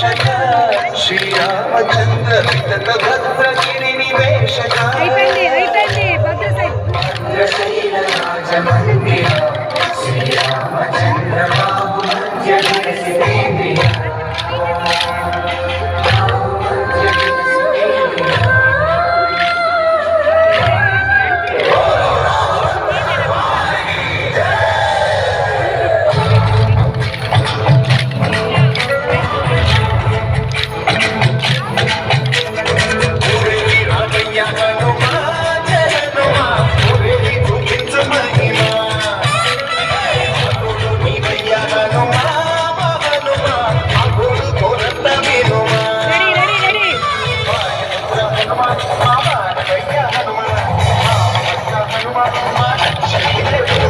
నివేశక శ్రీరామచంద్ర వితత భద్రగిరి నివేశక అయిపోయింది అయిపోయింది. భద్రశైల భద్రశైల రాజ మందిర శ్రీరామచంద్ర బాబు మధ్య నరసింహేంద్రియ ¡Vamos!